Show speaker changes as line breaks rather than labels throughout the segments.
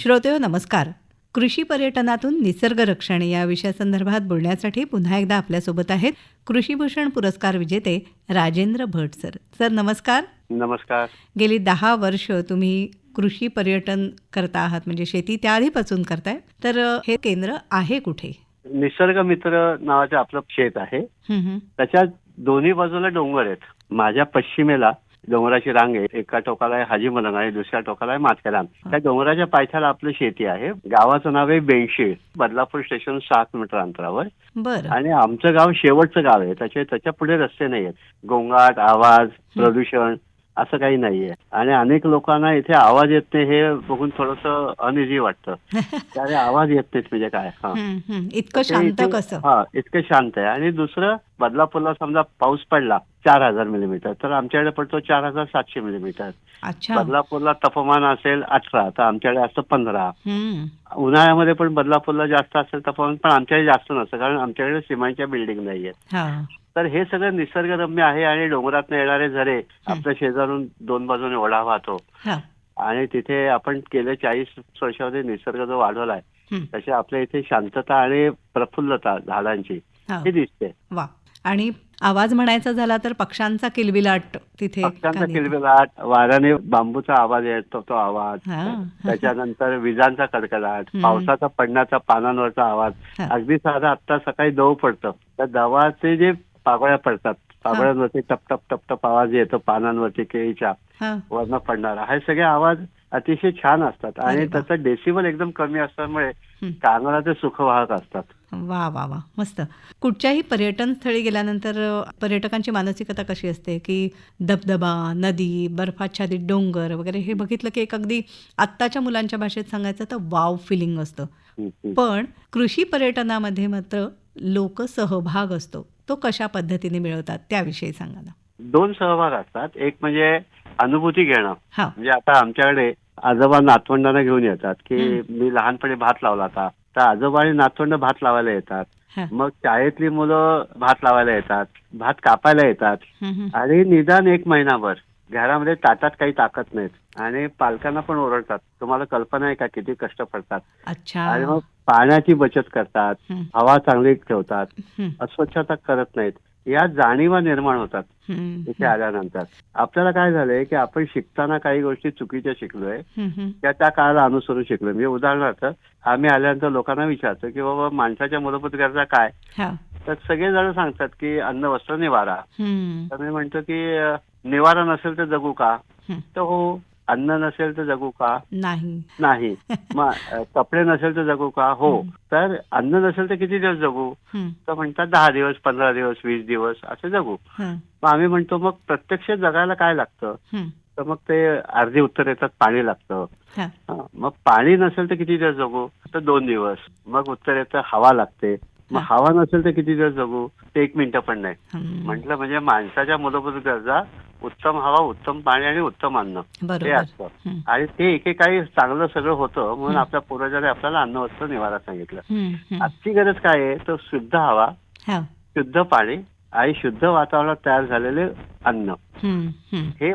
श्रोतेहो नमस्कार. कृषी पर्यटनातून निसर्ग रक्षण या विषयासंदर्भात बोलण्यासाठी पुन्हा एकदा आपल्यासोबत आहेत कृषीभूषण पुरस्कार विजेते राजेंद्र भट सर. सर नमस्कार.
नमस्कार.
गेली दहा वर्ष तुम्ही कृषी पर्यटन करता आहात म्हणजे शेती त्याआधीपासून करताय. तर हे केंद्र आहे कुठे?
निसर्ग मित्र नावाचे आपलं शेत आहे. त्याच्या दोन्ही बाजूला डोंगर आहेत. माझ्या पश्चिमेला डोंगराची रांग आहे एका टोकाला आहे हाजी मलंग आणि दुसऱ्या टोकाला आहे माथेरान त्या डोंगराच्या पायथ्याला आपलं शेती आहे. गावाचं नाव आहे बेंशीळ बदलापूर स्टेशन सहा किलोमीटर अंतरावर.
बरं.
आणि आमचं गाव शेवटचं गाव आहे त्याच्या त्याच्या पुढे रस्ते नाही आहेत गोंगाट आवाज प्रदूषण असं काही नाहीये. आणि अनेक लोकांना इथे आवाज येत नाही हे बघून थोडस अनइझी वाटतं. त्याने आवाज येत नाहीत म्हणजे काय? हा.
इतकं शांत कसं?
हा इतकं शांत आहे. आणि दुसरं बदलापूरला समजा पाऊस पडला चार हजार मिलीमीटर. तर आमच्याकडे पडतो चार हजार सातशे मिलीमीटर.
अच्छा.
बदलापूरला तापमान असेल अठरा तर आमच्याकडे असतं पंधरा. उन्हाळ्यामध्ये पण बदलापूरला जास्त असेल तापमान पण आमच्याकडे जास्त नसतं कारण आमच्याकडे सिमेंटच्या बिल्डिंग नाहीये
हा.
तर हे सगळं निसर्गरम्य आहे आणि डोंगरात येणारे झरे आपल्या शेजारून दोन बाजूने ओढा वाहतो.
हा.
आणि तिथे आपण गेले चाळीस वर्षामध्ये निसर्ग जो वाढवलाय. तशी आपल्या इथे शांतता आणि प्रफुल्लता झाडांची
हा.
ही दिसते
वा. आणि आवाज म्हणायचा झाला तर पक्ष्यांचा किलबिलाट तिथे
पक्ष्यांचा किलबिलाट वाऱ्याने बांबूचा आवाज येतो तो आवाज. त्याच्यानंतर विजांचा कडकडाट. पावसाचा पडण्याचा पानांवरचा आवाज. अगदी साधा आता सकाळी दव पडतं त्या दवाचे जे पागोळ्या पडतात पागोळ्यांवरती टप टप टप टप आवाज येतो पानांवरती केळीच्या वरनं पडणारा हे सगळे आवाज अतिशय छान असतात. आणि. त्याचं डेसिबल एकदम कमी असल्यामुळे. कानाला सुखवाहक असतात.
वा वा वा. मस्त. कुठच्याही पर्यटन स्थळी गेल्यानंतर पर्यटकांची मानसिकता कशी असते? की धबधबा नदी बर्फाच्छादित डोंगर वगैरे हे बघितलं की एक अगदी आत्ताच्या मुलांच्या भाषेत सांगायचं तर वाव फिलिंग असतं. पण कृषी पर्यटनामध्ये मात्र लोक सहभाग असतो. तो कशा पद्धतीने मिळवतात? त्याविषयी सांगा ना.
दोन सहभाग असतात. एक म्हणजे अनुभूती घेणं. म्हणजे आता आमच्याकडे आजोबा नातवंडांना घेऊन येतात की मी लहानपणी भात लावला होता. तर आजोबा आणि नातवंड भात लावायला येतात. मग शाळेतली मुलं भात लावायला येतात. भात कापायला येतात. आणि निदान एक महिनाभर घरामध्ये ताटात काही टाकत नाहीत. आणि पालकांना पण ओरडतात. तुम्हाला कल्पना आहे का किती कष्ट पडतात?
अच्छा.
आणि मग पाण्याची बचत करतात. हवा चांगली ठेवतात. अस्वच्छता करत नाहीत. या जाणीवा निर्माण होतात. इथे आल्यानंतर. आपल्याला काय झालंय की आपण शिकताना काही गोष्टी चुकीच्या शिकलोय. त्या त्या काळाला अनुसरून शिकलोय. म्हणजे उदाहरणार्थ आम्ही आल्यानंतर लोकांना विचारतो की बाबा माणसाच्या मूलभूत गरजा काय?
हा.
तर सगळे जण सांगतात की अन्न वस्त्र निवारा. तर मी म्हणतो की निवारा नसेल तर जगू का. तर हो. अन्न नसेल तर जगू का?
नाही.
नाही. मग कपडे नसेल तर जगू का? हो. तर अन्न नसेल तर किती दिवस जगू? तर म्हणतात दहा दिवस पंधरा दिवस वीस दिवस असे जगू. मग आम्ही म्हणतो मग प्रत्यक्ष जगायला काय लागतं. तर मग ते अर्धी उत्तर येतात पाणी लागतं. मग पाणी नसेल तर किती दिवस जगू? तर दोन दिवस. मग उत्तर येतं हवा लागते. मग. हवा नसेल तर किती दिवस जगू? ते एक मिनिटं पण नाही. म्हटलं म्हणजे माणसाच्या मूलभूत गरजा उत्तम हवा उत्तम पाणी आणि उत्तम अन्न. हे
बरोबर.
असतं. आणि ते एकेकाळी चांगलं सगळं होतं म्हणून. आपल्या पूर्वजांनी आपल्याला अन्न वस्त्र निवारा सांगितलं. आजची गरज काय आहे? तर शुद्ध हवा शुद्ध पाणी आणि शुद्ध वातावरणात तयार झालेले अन्न.
हं,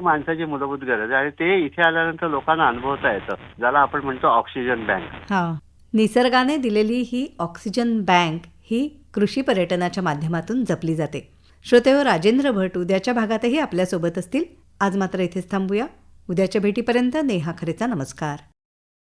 माणसाची मूलभूत गरज आहे आणि ते इथे आल्यानंतर लोकांना अनुभवता येतं. ज्याला आपण म्हणतो ऑक्सिजन बँक.
निसर्गाने दिलेली ही ऑक्सिजन बँक ही कृषी पर्यटनाच्या माध्यमातून जपली जाते. श्रोतेव राजेंद्र भट उद्याच्या भागातही आपल्यासोबत असतील. आज मात्र इथेच थांबूया. उद्याच्या भेटीपर्यंत नेहा खरेचा नमस्कार.